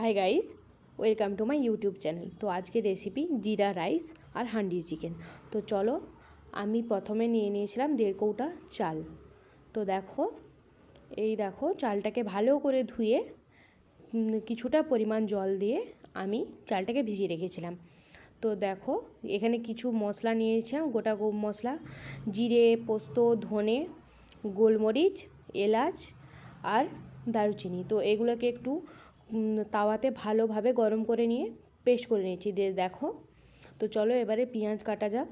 Hi guys welcome to my YouTube channel তো আজকে recipe জিরা রাইস আর হান্ডি চিকেন তো চলো, আমি প্রথমে নিয়ে নিয়েছিলাম দেড় কৌটা চাল। তো দেখো, এই দেখো চালটাকে ভালো করে ধুয়ে কিছুটা পরিমাণ জল দিয়ে আমি চালটাকে ভিজিয়ে রেখেছিলাম। তো দেখো, এখানে কিছু মশলা নিয়েছিলাম, গোটা মশলা। জিরে, পোস্ত, ধনে, গোলমরিচ, এলাচ আর দারুচিনি। তো এগুলোকে একটু তাওয়াতে ভালোভাবে গরম করে নিয়ে পেস্ট করে নিয়েছি। দিয়ে দেখো। তো চলো এবারে পেঁয়াজ কাটা যাক।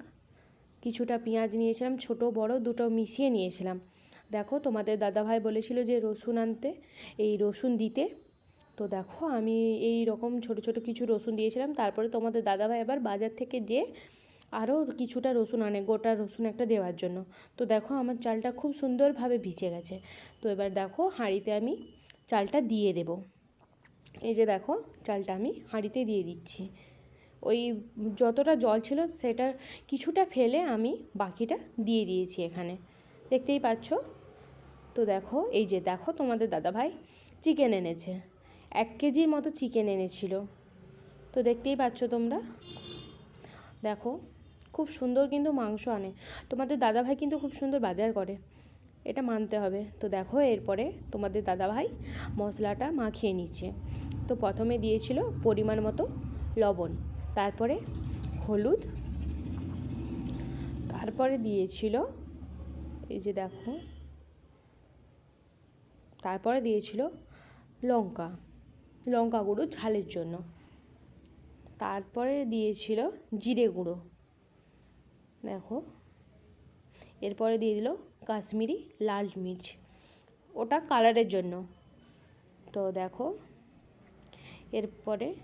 কিছুটা পেঁয়াজ নিয়েছিলাম, ছোট, বড়, দুটো মিশিয়ে নিয়েছিলাম। দেখো, তোমাদের দাদাভাই বলেছিল যে রসুন আনতে, এই রসুন দিতে। তো দেখো, আমি এই রকম ছোট ছোট কিছু রসুন দিয়েছিলাম। তারপরে তোমাদের দাদাভাই আবার বাজার থেকে যে আরও কিছুটা রসুন আনে, গোটা রসুন একটা দেওয়ার জন্য। তো দেখো, আমার চালটা খুব সুন্দরভাবে ভিজে গেছে। তো এবার দেখো, হাঁড়িতে আমি চালটা দিয়ে দেবো। এই যে দেখো, চালটা আমি হাঁড়িতে দিয়ে দিচ্ছি। ওই যতটা জল ছিল সেটার কিছুটা ফেলে আমি বাকিটা দিয়ে দিয়েছি এখানে। দেখতেই পাচ্ছ? তো দেখো, এই যে দেখো তোমাদের দাদাভাই চিকেন এনেছে। এক কেজির মতো চিকেন এনেছিল। তো দেখতেই পাচ্ছ তোমরা? দেখো, খুব সুন্দর কিন্তু মাংস আনে। তোমাদের দাদাভাই কিন্তু খুব সুন্দর বাজার করে। এটা মানতে হবে। তো দেখো, এরপরে তোমাদের দাদাভাই মশলাটা মাখিয়ে নিচ্ছে। তো প্রথমে দিয়েছিল পরিমাণ মতো লবণ, তারপরে হলুদ, তারপরে দিয়েছিল, এই যে দেখো, তারপরে দিয়েছিল লঙ্কা লঙ্কা গুঁড়ো ঝালের জন্য, তারপরে দিয়েছিল জিরে গুঁড়ো, দেখো, এরপরে দিয়ে দিল কাশ্মীরি লাল মির্চ, ওটা কালারের জন্য, তো দেখো এরপরে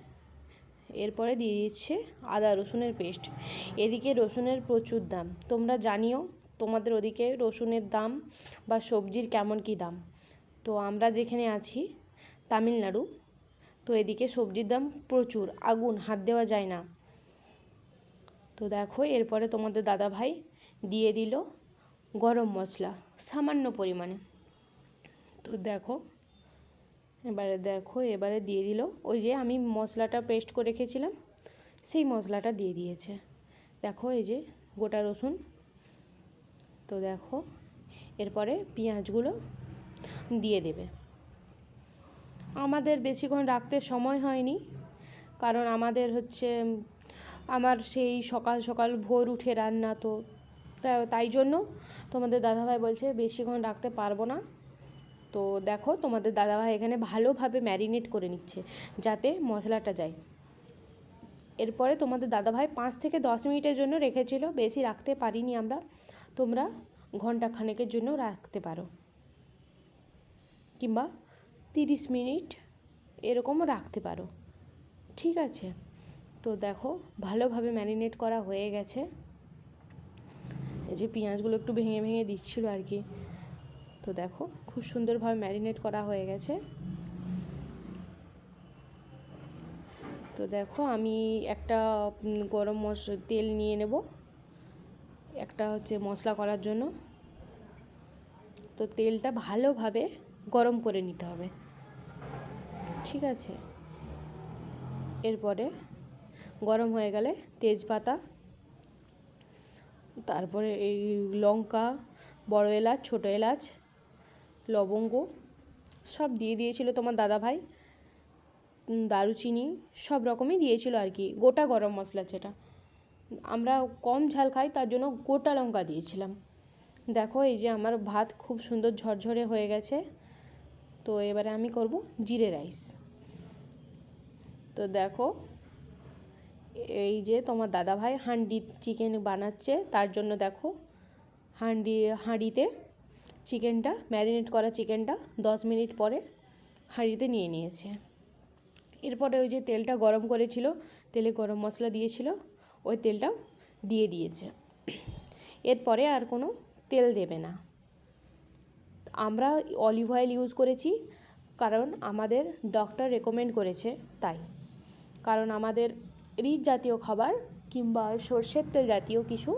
এরপরে দিয়ে দিচ্ছে আদা রসুনের পেস্ট। এদিকে রসুনের প্রচুর দাম। তোমরা জানিও তোমাদের ওদিকে রসুনের দাম বা সবজির কেমন কী দাম। তো আমরা যেখানে আছি, তামিলনাড়ু, তো এদিকে সবজির দাম প্রচুর। আগুন, হাত দেওয়া যায় না। তো দেখো, এরপরে তোমাদের দাদা ভাই দিয়ে দিল গরম মশলা সামান্য পরিমাণে। তো দেখো এবারে দেখো, এবারে দিয়ে দিল। ওই যে আমি মশলাটা পেস্ট করে রেখেছিলাম, সেই মশলাটা দিয়ে দিয়েছে। দেখো, এই যে গোটা রসুন। তো দেখো, এরপরে পেঁয়াজগুলো দিয়ে দেবে। আমাদের বেশিক্ষণ রাখতে সময় হয়নি, কারণ আমাদের হচ্ছে, আমার সেই সকাল সকাল ভোর উঠে রান্না তো, তাই জন্য তোমাদের দাদাভাই বলছে, বেশিক্ষণ রাখতে পারব না। তো দেখো তোমাদের দাদাভাই এখানে ভালোভাবে ম্যারিনেট করে নিচ্ছে, যাতে মশলাটা যায়। এরপরে তোমাদের দাদাভাই পাঁচ থেকে দশ মিনিটের জন্য রেখেছিল, বেশি রাখতে পারিনি আমরা। তোমরা ঘণ্টা খানেকের জন্য রাখতে পারো। কিংবা তিরিশ মিনিট এরকমও রাখতে পারো। ঠিক আছে? তো দেখো ভালোভাবে ম্যারিনেট করা হয়ে গেছে। এই যে পেঁয়াজগুলো একটু ভেঙে ভেঙে দিচ্ছিল আর কি। তো দেখো খুব সুন্দরভাবে ম্যারিনেট করা হয়ে গেছে। তো দেখো, আমি একটা গরম মশ তেল নিয়ে নেব। একটা হচ্ছে মশলা করার জন্য। তো তেলটা ভালোভাবে গরম করে নিতে হবে। ঠিক আছে? এরপরে গরম হয়ে গেলে তেজপাতা, তারপরে এই লঙ্কা, বড় এলাচ, ছোটো এলাচ লবঙ্গ সব দিয়ে দিয়েছিল তোমার দাদা ভাই দারুচিনি সব রকমই দিয়েছিল আর কি, গোটা গরম মশলা যেটা। আমরা কম ঝাল খাই, তার জন্য গোটা লঙ্কা দিয়েছিলাম। দেখো এই যে আমার ভাত খুব সুন্দর ঝরঝরে হয়ে গেছে, তো এবারে আমি করব জিরে রাইস। তো দেখো, এই যে তোমার দাদা ভাই হান্ডি চিকেন বানাচ্ছে, তার জন্য দেখো হান্ডি হাঁড়িতে চিকেনটা, ম্যারিনেট করা চিকেনটা দশ মিনিট পরে হাঁড়িতে নিয়ে নিয়েছে। এরপরে ওই যে তেলটা গরম করেছিল, তেলে গরম মশলা দিয়েছিল, ওই তেলটাও দিয়ে দিয়েছে। এরপরে আর কোনো তেল দেবে না। আমরা অলিভ অয়েল ইউজ করেছি, কারণ আমাদের ডক্টর রেকমেন্ড করেছে তাই। কারণ আমাদের রিচ জাতীয় খাবার কিংবা সর্ষের তেল জাতীয় কিছু,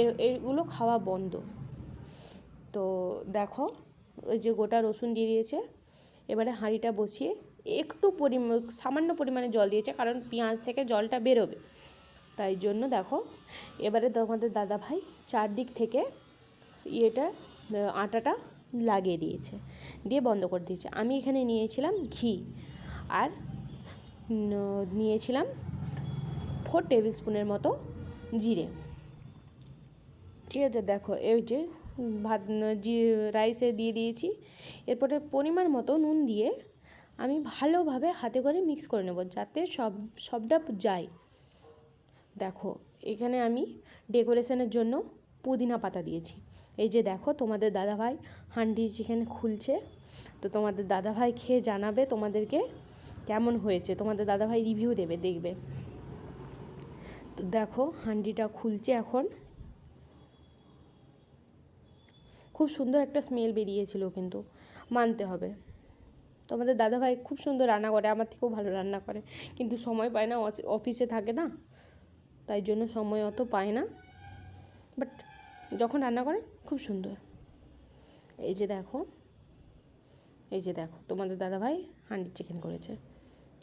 এর এগুলো খাওয়া বন্ধ। তো দেখো, ওই যে গোটা রসুন দিয়ে দিয়েছে। এবারে হাঁড়িটা বসিয়ে একটু পরিম, সামান্য পরিমাণে জল দিয়েছে, কারণ পেঁয়াজ থেকে জলটা বেরোবে। তাই জন্য দেখো, এবারে তোমাদের দাদা ভাই চারদিক থেকে ইয়েটা আটাটা লাগিয়ে দিয়েছে, দিয়ে বন্ধ করে দিয়েছে। আমি এখানে নিয়েছিলাম ঘি আর নিয়েছিলাম ফোর টেবিল স্পুনের মতো জিরে। ঠিক আছে, দেখো, এই যে ভাত, জি রাইসে দিয়ে দিয়েছি। এরপরে পরিমাণ মতো নুন দিয়ে আমি ভালোভাবে হাতে করে মিক্স করে নেব, যাতে সব, সবটা যায়। দেখো, এখানে আমি ডেকোরেশনের জন্য পুদিনা পাতা দিয়েছি। এই যে দেখো, তোমাদের দাদাভাই হান্ডি চিকেন খুলছে। তো তোমাদের দাদাভাই খেয়ে জানাবে তোমাদেরকে কেমন হয়েছে। তোমাদের দাদাভাই রিভিউ দেবে, দেখবে। তো দেখো, হান্ডিটা খুলছে এখন। খুব সুন্দর একটা স্মেল বেরিয়েছিল কিন্তু, মানতে হবে। তোমাদের দাদাভাই খুব সুন্দর রান্না করে, আমার থেকেও ভালো রান্না করে। কিন্তু সময় পায় না অফিসে থাকে না, তাই জন্য সময় অত পায় না। বাট যখন রান্না করে, খুব সুন্দর। এই যে দেখো, এই যে দেখো, তোমাদের দাদাভাই হান্ডি চিকেন করেছে।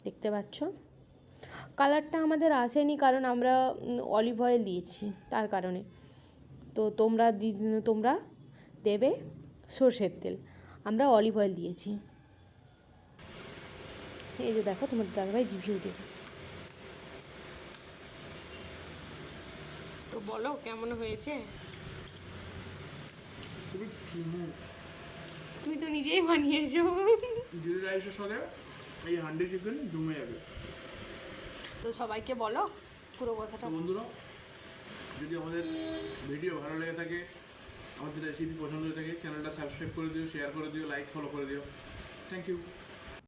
দেখতে পাচ্ছ? কালারটা আমাদের আসেনি, কারণ আমরা অলিভ অয়েল দিয়েছি, তার কারণে। তো তোমরা তোমরা দেবে সর্ষের তেল। আমরা অলিভ অয়েল দিয়েছি। এই যে দেখো তোমাদের দাদাভাই রিভিউ দেবে। তো বলো কেমন হয়েছে? তুমি তো নিজেই বানিয়েছো। জিরে রাইসের সাথে এই হান্ডি চিকেন জমে যাবে। তো সবাইকে বলো পুরো কথাটা। বন্ধুরা যদি আমাদের ভিডিও ভালো লেগে থাকে আমাদের রেসিপি পছন্দ হয়ে থাকে চ্যানেলটা সাবস্ক্রাইব করে দিও শেয়ার করে দিও লাইক ফলো করে দিও। Thank you